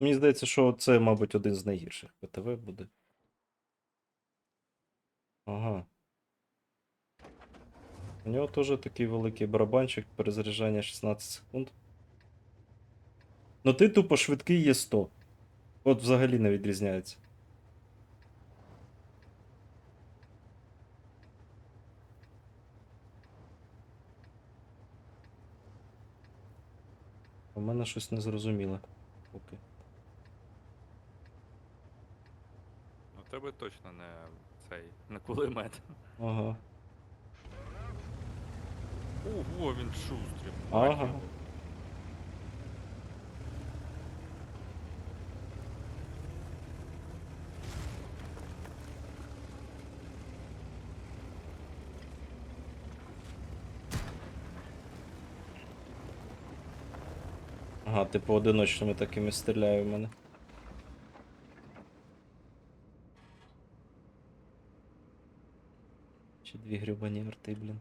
Мені здається, що це, мабуть, один з найгірших ПТВ буде. Ага. У нього теж такий великий барабанчик, перезаряджання 16 секунд. Ну ти тупо швидкий є 100. От взагалі не відрізняється. У мене щось незрозуміле. Поки. Ну, тебе точно не цей, не кулемет. Ага. Ого, він шустрий. Ага. Ага, типу одиночними такими стріляє в мене. Чи дві грюбані арти, блін.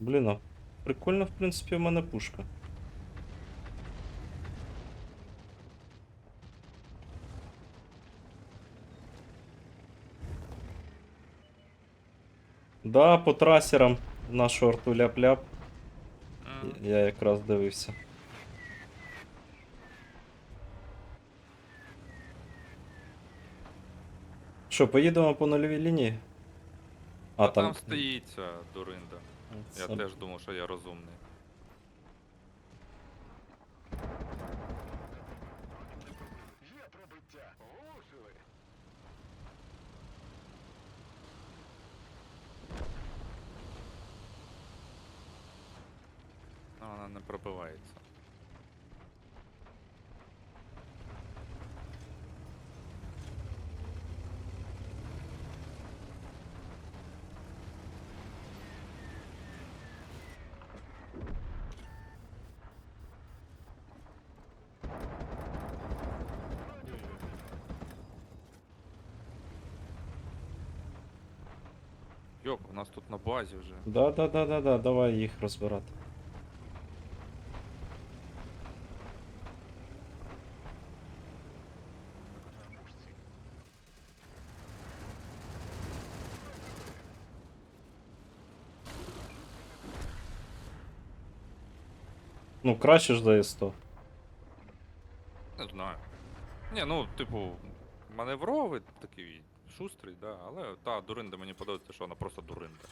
Блін, а прикольно, в принципі, в мене пушка. Да, по трасерам нашу арту ляп-ляп. Я якраз дивився. Що, поїдемо по нульовій лінії? А, А там стоїть ця дуринда. Я Це- теж думав, що я розумний. Ну, вона не пробивається. Йоп, у нас тут на базі вже. Да, да, да, да, да, давай їх розбирати. Ну, краще ж дає 100. Не знаю. Ні, ну, типу, маневровий такий шустрий, да, але та дуринда мені подобається, що вона просто дуринда.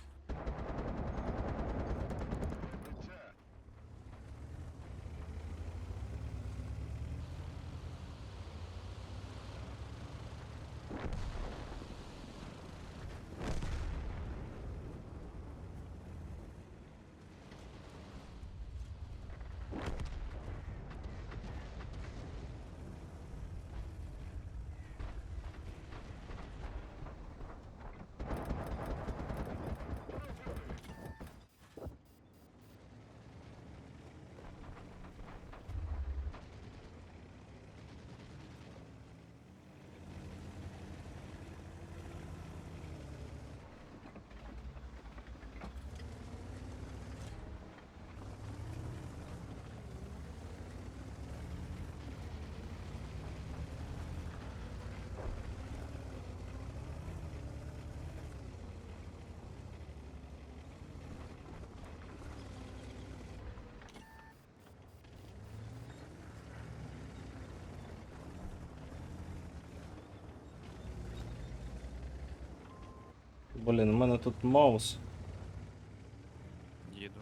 Блін, у мене тут маус. Їду.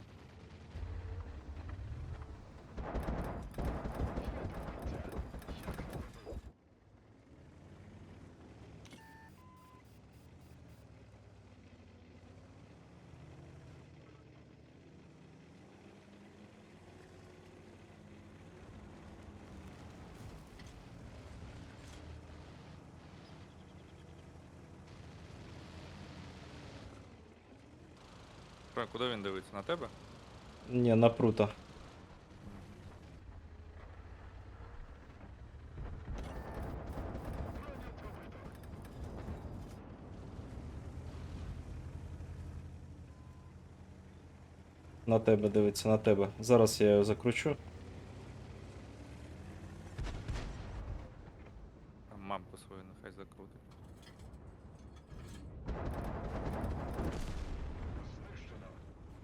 Про- Куди він дивиться? На тебе? Ні, на прута. На тебе дивиться, на тебе. Зараз я його закручу.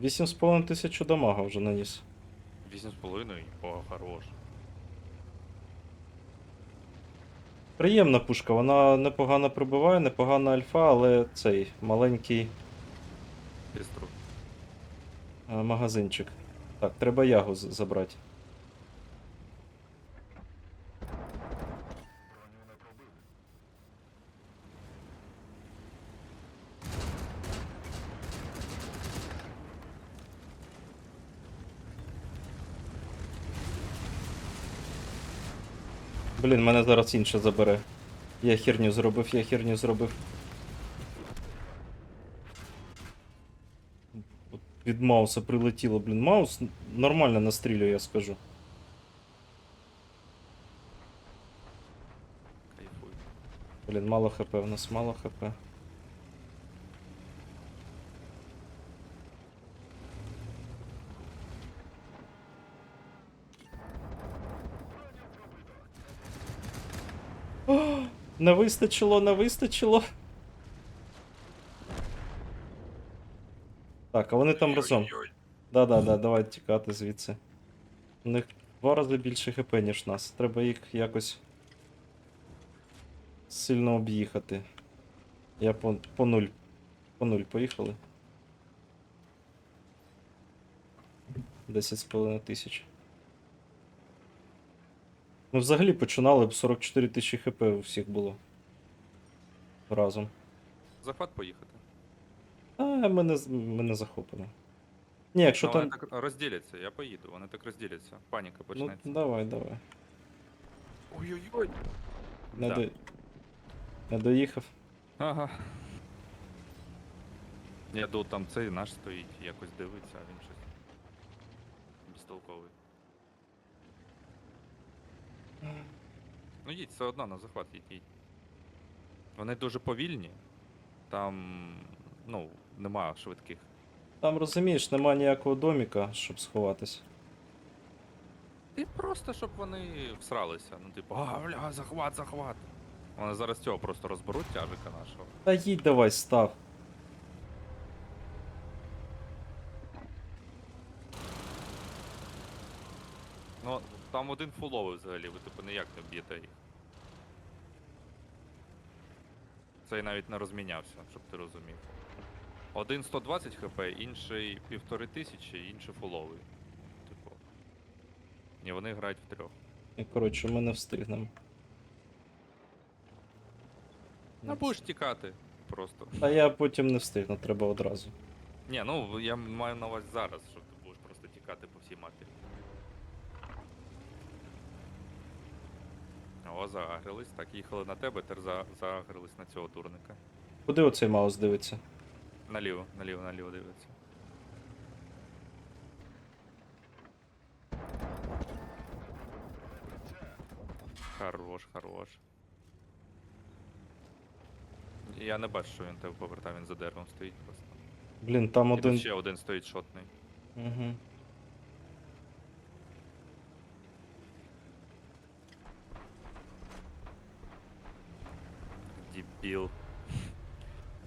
8,5 тисячу дамага вже наніс. 8,5? О, хорош. Приємна пушка, вона непогано пробиває, непогана альфа, але цей маленький Пістру. Е, магазинчик. Так, треба ягу забрати. Блін, мене зараз інше забере. Я херню зробив, я херню зробив. Від Мауса прилетіло, блін. Маус нормально настрілює, я скажу. Блін, мало хп в нас, мало хп. О, Не вистачило, не вистачило. Так, а вони там разом. Да-да-да, давай тікати звідси. У них два рази більше хп, ніж нас. Треба їх якось сильно об'їхати. Я по, по нуль. По нуль поїхали. 10,5 тисяч. Ми взагалі починали б 44 тисячі хп у всіх було. Разом. Захват поїхати. А, ми не, ми не захопимо. Ні, якщо Ну, там. Вони так розділяться, я поїду, вони так розділяться. Паніка Ну, почнеться. давай, давай. Ой-ой-ой. Не, Да. до... не доїхав. Ага. Я думав, там цей наш стоїть, якось дивиться, а він щось безтолковий. Ну їдь, все одно на захват їдь, їдь. Вони дуже повільні. Там, ну, нема швидких. Там розумієш, нема ніякого доміка, щоб сховатись. І просто, щоб вони всралися. Ну, типу, а, бля, захват, захват. Вони зараз цього просто розберуть тяжика нашого. Та їдь давай, став. Ну, там один фуловий взагалі, ви типу ніяк не б'єте їх. Цей навіть не розмінявся, щоб ти розумів. Один 120 хп, інший півтори тисячі, інший фуловий. Типу. І вони грають втрьох. І, коротше, ми не встигнемо. Ну, будеш тікати просто. Та я потім не встигну, треба одразу. Ні, ну я маю на увазі зараз, що ти будеш просто тікати по всій мапі. О, заагрились. Так, їхали на тебе, тепер за- заагрились на цього дурника. Куди оцей маус дивиться? Наліво, наліво, наліво дивиться. Хорош, хорош. Я не бачу, що він тебе повертав, він за деревом стоїть просто. Блін, там І тут один. ще один стоїть шотний. Угу. Дебіл.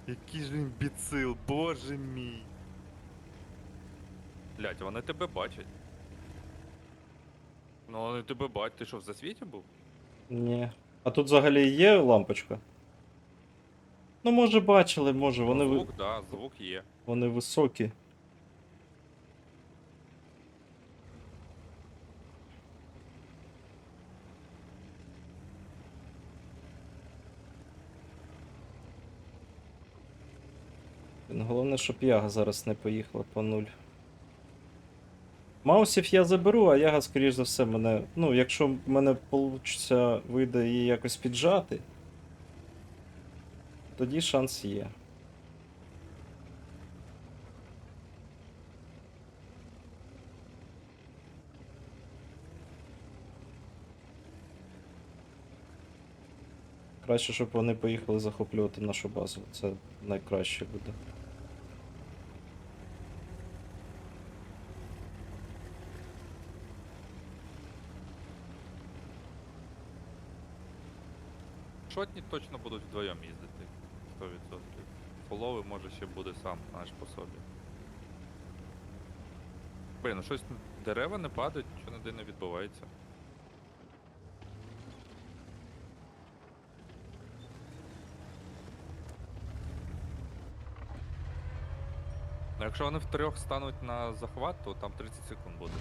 Який ж імбіцил, боже мій. Блять, вони тебе бачать. Ну вони тебе бачать, ти що в засвіті був? Ні. А тут взагалі є лампочка? Ну, може, бачили, може, вони, ви... звук, да, звук є. вони високі. Головне, щоб яга зараз не поїхала по нуль. Маусів я заберу, а яга, скоріш за все, мене. Ну, якщо в мене вийде вийде її якось піджати, тоді шанс є. Краще, щоб вони поїхали захоплювати нашу базу. Це найкраще буде. Шотні точно будуть вдвоєм їздити. 100%. Фолови може ще буде сам, знаєш, по собі. Блін, ну щось дерева не падають, нічого ніде не відбувається. Ну, якщо вони втрьох стануть на захват, то там 30 секунд буде.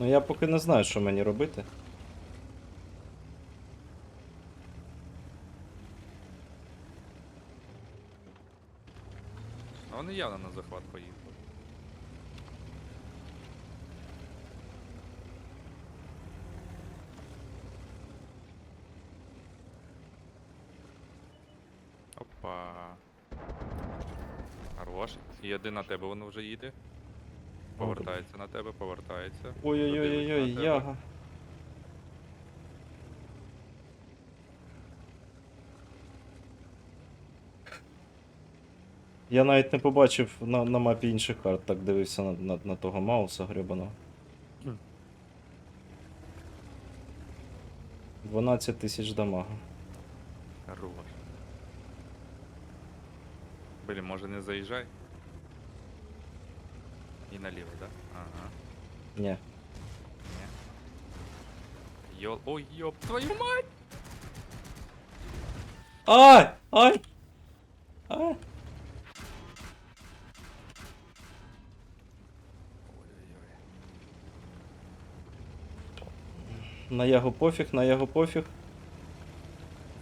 Ну я поки не знаю, що мені робити. А вони явно на захват поїхали. Опа. Хорош. І один на тебе воно вже їде. Повертається на тебе, повертається. Ой-ой-ой-ой, яга. Я навіть не побачив на, на мапі інших карт, так дивився на, на, на того Мауса гребаного. 12 тисяч дамага. Хорош. Блін, може не заїжджай? І наліво, да? Ага. Ні. Ні. Йо... Ой, ёб твою мать! Ай! Ай! Ай! На ягу пофіг, на ягу пофіг.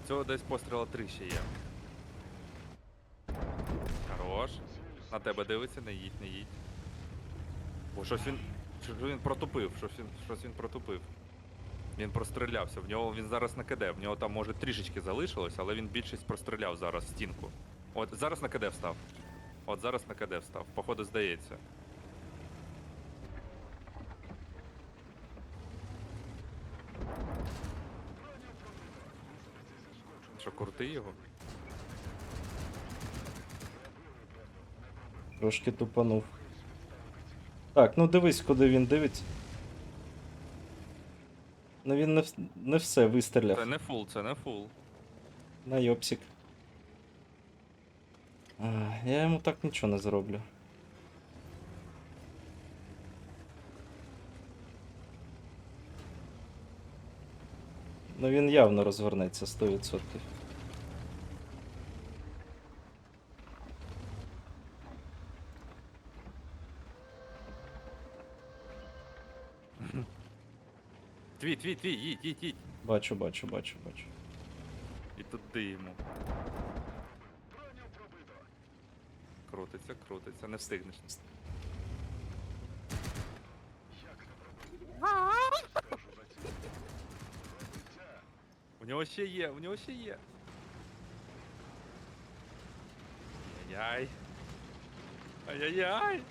Цього десь постріла три ще є. Хорош. На тебе дивиться, не їдь, не їдь. Бо щось він. Щось він протупив, щось він, щось він протупив. Він прострілявся. В нього він зараз на. В нього там може трішечки залишилось, але він більшість простріляв зараз стінку. От зараз на КД встав. От зараз на КД встав. Походу здається. Що, крути його? Трошки тупанув. Так, ну дивись, куди він дивиться. Ну він не, вс- не все вистріляв. Це не фул, це не фул. На йопсик. А, я йому так нічого не зроблю. Ну він явно розвернеться 100%. Твій, твій, твій, їдь, їдь, їдь. Бачу, бачу, бачу, бачу. І туди йому. Крутиться, крутиться, не встигнеш. У нього ще є, у нього ще є. Ай-яй. Ай-яй-яй.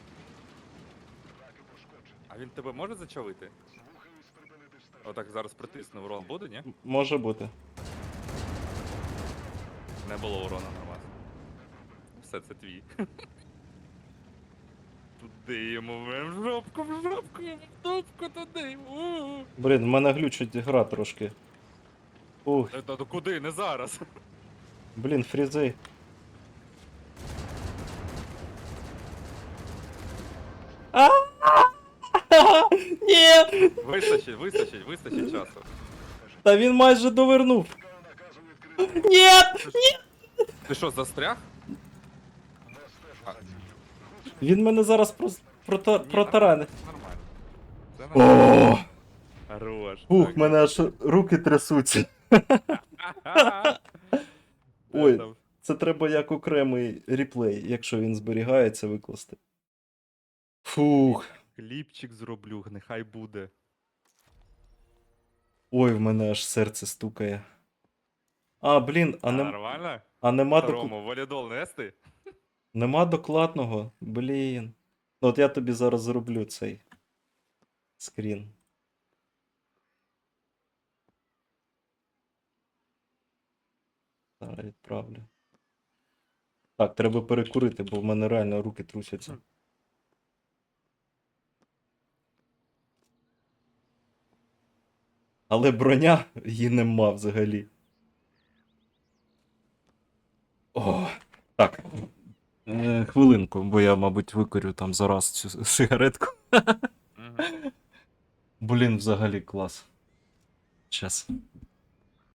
А він тебе може зачавити? Отак зараз притиснув урон буде, ні? Може бути. Не було урона на вас. Все, це твій. Туди йому в жопку, в жопку, в жопку туди. у. Блін, в мене глючить гра трошки. Ух, Та ну куди, не зараз. блін, фрізи. А! Ні! Вистачить, вистачить, вистачить часу. Та він майже довернув. Ні! Ти що, застряг? Він мене зараз прос- прота- ні, протаранить. Нормально. Це нормально. О! Хорош. Ух, так. мене аж руки трясуться. Ха-ха. Ой. Там Це треба як окремий реплей, якщо він зберігається, викласти. Фух, Кліпчик зроблю, нехай буде. Ой, в мене аж серце стукає. А, блін, а, не, Нормально? а нема, док... Рому, валідол нести? нема докладного. Блін. Ну, от я тобі зараз зроблю цей скрін. Зараз відправлю. Так, треба перекурити, бо в мене реально руки трусяться. Але броня її нема взагалі. О, так. Е, хвилинку, бо я, мабуть, викорю там зараз цю сигаретку. Блін, взагалі клас. Щас.